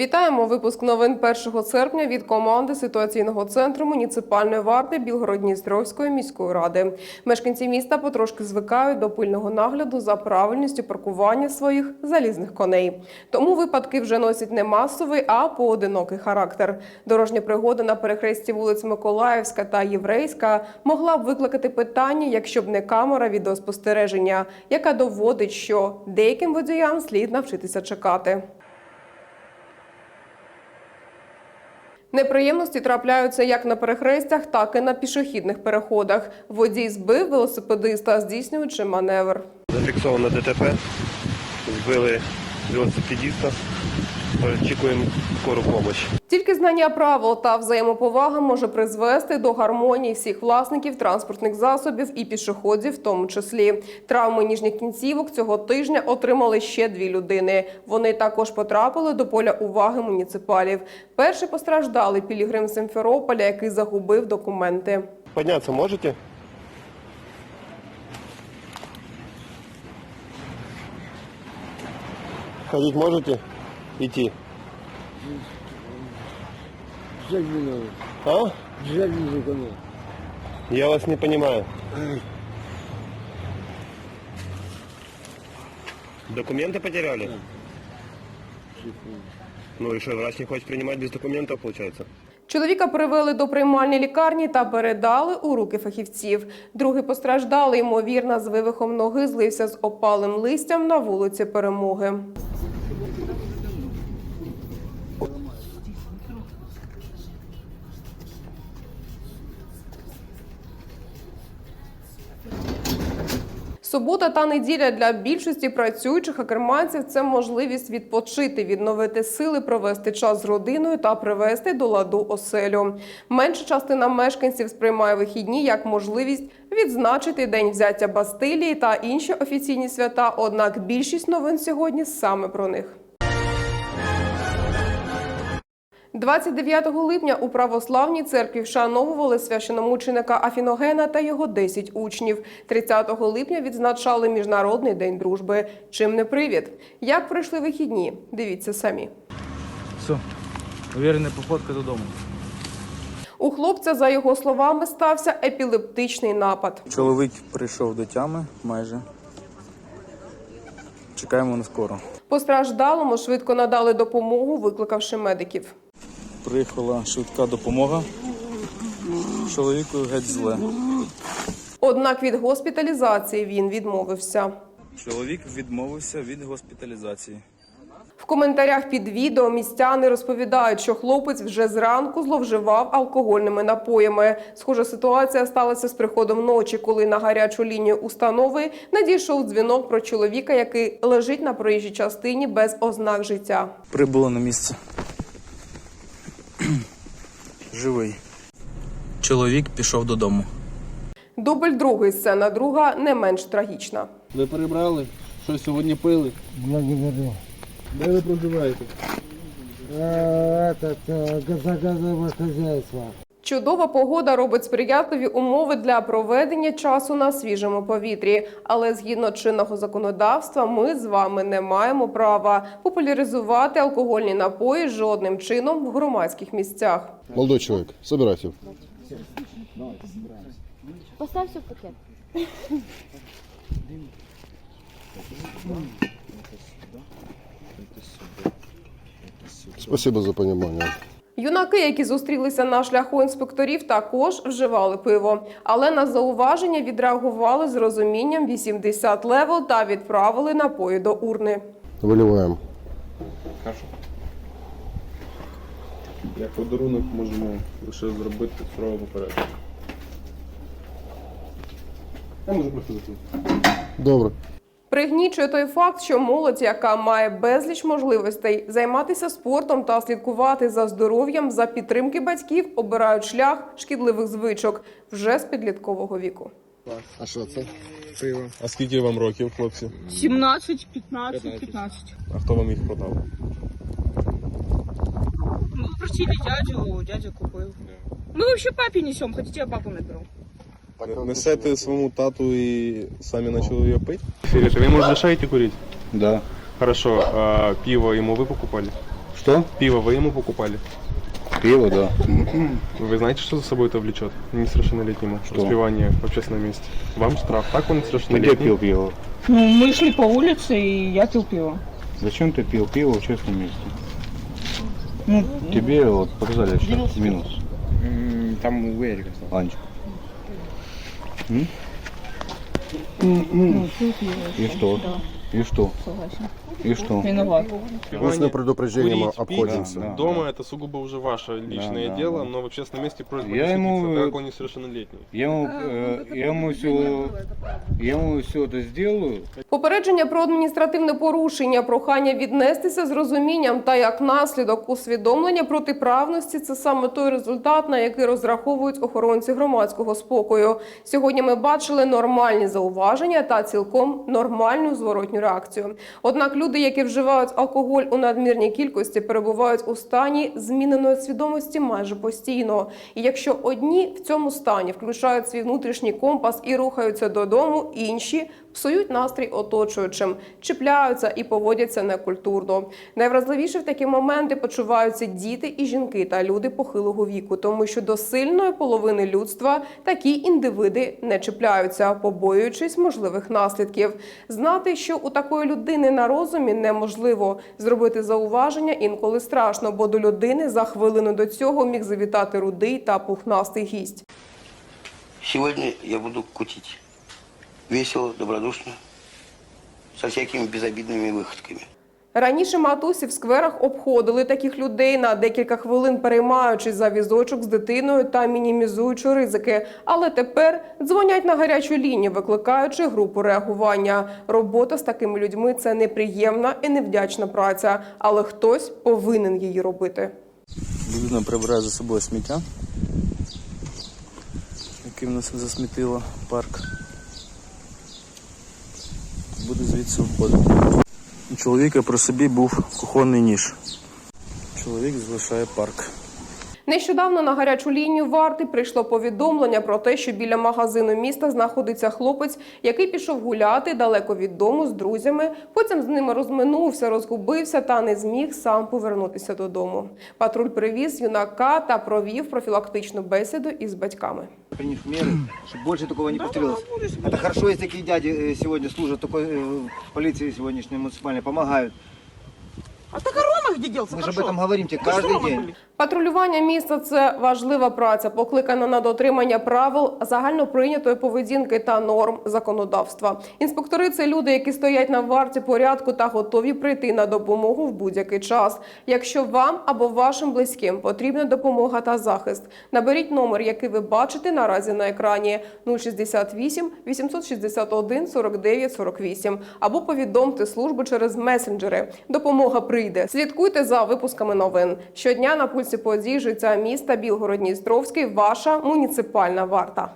Вітаємо випуск новин 1 серпня від команди ситуаційного центру муніципальної варти Білгород-Дністровської міської ради. Мешканці міста потрошки звикають до пильного нагляду за правильністю паркування своїх залізних коней. Тому випадки вже носять не масовий, а поодинокий характер. Дорожня пригода на перехресті вулиць Миколаївська та Єврейська могла б викликати питання, якщо б не камера відеоспостереження, яка доводить, що деяким водіям слід навчитися чекати. Неприємності трапляються як на перехрестях, так і на пішохідних переходах. Водій збив велосипедиста, здійснюючи маневр. Зафіксовано ДТП, збили велосипедиста, очікуємо скору допомогу. Тільки знання правил та взаємоповага може призвести до гармонії всіх власників транспортних засобів і пішоходів, в тому числі. Травми ніжніх кінцівок цього тижня отримали ще дві людини. Вони також потрапили до поля уваги муніципалів. Перший постраждалий пілігрим Симферополя, який загубив документи. Подняться можете? Ходить можете? Идти. Жаль меня, А? жаль меня. Я вас не понимаю. Документы потеряли? Ну и что, врач не хочет принимать без документов, получается? Чоловіка привели до приймальної лікарні та передали у руки фахівців. Другий постраждалий, ймовірно, з вивихом ноги злився з опалим листям на вулиці Перемоги. Субота та неділя для більшості працюючих акерманців це можливість відпочити, відновити сили, провести час з родиною та привести до ладу оселю. Менша частина мешканців сприймає вихідні як можливість відзначити день взяття Бастилії та інші офіційні свята. Однак більшість новин сьогодні саме про них. 29 липня у православній церкві вшановували священомученика Афіногена та його 10 учнів. 30 липня відзначали Міжнародний день дружби. Чим не привід? Як пройшли вихідні? Дивіться самі. Все, уверенная походка додому. У хлопця, за його словами, стався епілептичний напад. Чоловік прийшов до тями майже. Чекаємо на скоро. Постраждалому швидко надали допомогу, викликавши медиків. Приїхала швидка допомога. Чоловіку геть зле. Однак від госпіталізації він відмовився. Чоловік відмовився від госпіталізації. В коментарях під відео містяни розповідають, що хлопець вже зранку зловживав алкогольними напоями. Схожа ситуація сталася з приходом ночі, коли на гарячу лінію установи надійшов дзвінок про чоловіка, який лежить на проїжджій частині без ознак життя. Прибуло на місце Живий. Чоловік пішов додому. Дубль другий сцена друга не менш трагічна. Ви перебрали? Що сьогодні пили? Благодарю. Де ви проживаєте? Э, Этот, э, газогазовое хозяйство. Чудова погода робить сприятливі умови для проведення часу на свіжому повітрі. Але згідно чинного законодавства, ми з вами не маємо права популяризувати алкогольні напої жодним чином в громадських місцях. Молодой человек, собирайся. Поставь все в пакет. Спасибо за понимание. Юнаки, які зустрілися на шляху інспекторів, також вживали пиво. Але на зауваження відреагували з розумінням 80 левел та відправили напої до урни. Выливаем. Як подарунок можемо лише зробити справу попереду. Я можу просто закрити. Добре. Пригнічує той факт, що молодь, яка має безліч можливостей займатися спортом та слідкувати за здоров'ям за підтримки батьків, обирають шлях шкідливих звичок вже з підліткового віку. А що це? А скільки вам років, хлопці? 17, 15, 15. А хто вам їх продав? Мы попросили дядю, дядя купил. Мы вообще папе несем, хотите я папу наберу? Несете своєму тату і самі почали його пити? Сережа, вы ему разрешаете курить? Да. Хорошо. А пиво ему вы покупали? Что? Пиво вы ему покупали? Пиво, да. Вы знаете, что за собой это влечет? Несовершеннолетнему. Что? Распивание в общественном месте. Вам штраф. Так он Ты где несовершеннолетний? пил пиво? Ну, мы шли по улице, и я пил пиво. Зачем ты пил пиво в честном месте? Ну, Тебе вот показали сейчас минус. Там у Эрика. И что? И что? Согласен. И что? Виноват. Устным предупреждением Курить, обходимся. Да, да. Дома это сугубо уже ваше личное да, дело, да. но в общественном месте просьба Я не ему- садиться, так как он несовершеннолетний. Я ему, э, я ему все, я ему все это сделаю. Попередження про адміністративне порушення, прохання віднестися з розумінням та як наслідок усвідомлення протиправності це саме той результат, на який розраховують охоронці громадського спокою. Сьогодні ми бачили нормальні зауваження та цілком нормальну зворотню реакцію. Однак люди, які вживають алкоголь у надмірній кількості, перебувають у стані зміненої свідомості майже постійно. І якщо одні в цьому стані включають свій внутрішній компас і рухаються додому, інші псують настрій оточуючим, чіпляються і поводяться некультурно. Найвразливіше в такі моменти почуваються діти і жінки та люди похилого віку, тому що до сильної половини людства такі індивиди не чіпляються, побоюючись можливих наслідків. Знати, що у такої людини на розумі неможливо зробити зауваження інколи страшно, бо до людини за хвилину до цього міг завітати рудий та пухнастий гість. Сьогодні я буду кутіти Весело, добродушно, со всякими безобидными выходками. Раніше матусі в скверах обходили таких людей на декілька хвилин, переймаючись за візочок з дитиною та мінімізуючи ризики. Але тепер дзвонять на гарячу лінію, викликаючи групу реагування. Робота з такими людьми це неприємна і невдячна праця, але хтось повинен її робити. Людина прибирає за собою сміття, яке в нас засмітило парк. Буде звідси входити. Чоловіка при собі був кухонний ніж. Чоловік залишає парк. Нещодавно на гарячу лінію варти прийшло повідомлення про те, що біля магазину міста знаходиться хлопець, який пішов гуляти далеко від дому з друзями. Потім з ними розминувся, розгубився та не зміг сам повернутися додому. Патруль привіз юнака та провів профілактичну бесіду із батьками. Приняв меры, чтобы больше такого не повторилось. Это хорошо, если такие дяди э, сегодня служат такой э, в полиции сегодняшней муниципальной, помогают. А так а Рома где делся? Мы же об этом говорим тебе каждый день. Патрулювання міста це важлива праця, покликана на дотримання правил загальноприйнятої поведінки та норм законодавства. Інспектори це люди, які стоять на варті порядку та готові прийти на допомогу в будь-який час. Якщо вам або вашим близьким потрібна допомога та захист, наберіть номер, який ви бачите наразі на екрані 068 861 49 48 або повідомте службу через месенджери. Допомога прийде. Слідкуйте за випусками новин. Щодня на пульсі подій життя міста Білгород-Дністровський. Ваша муніципальна варта.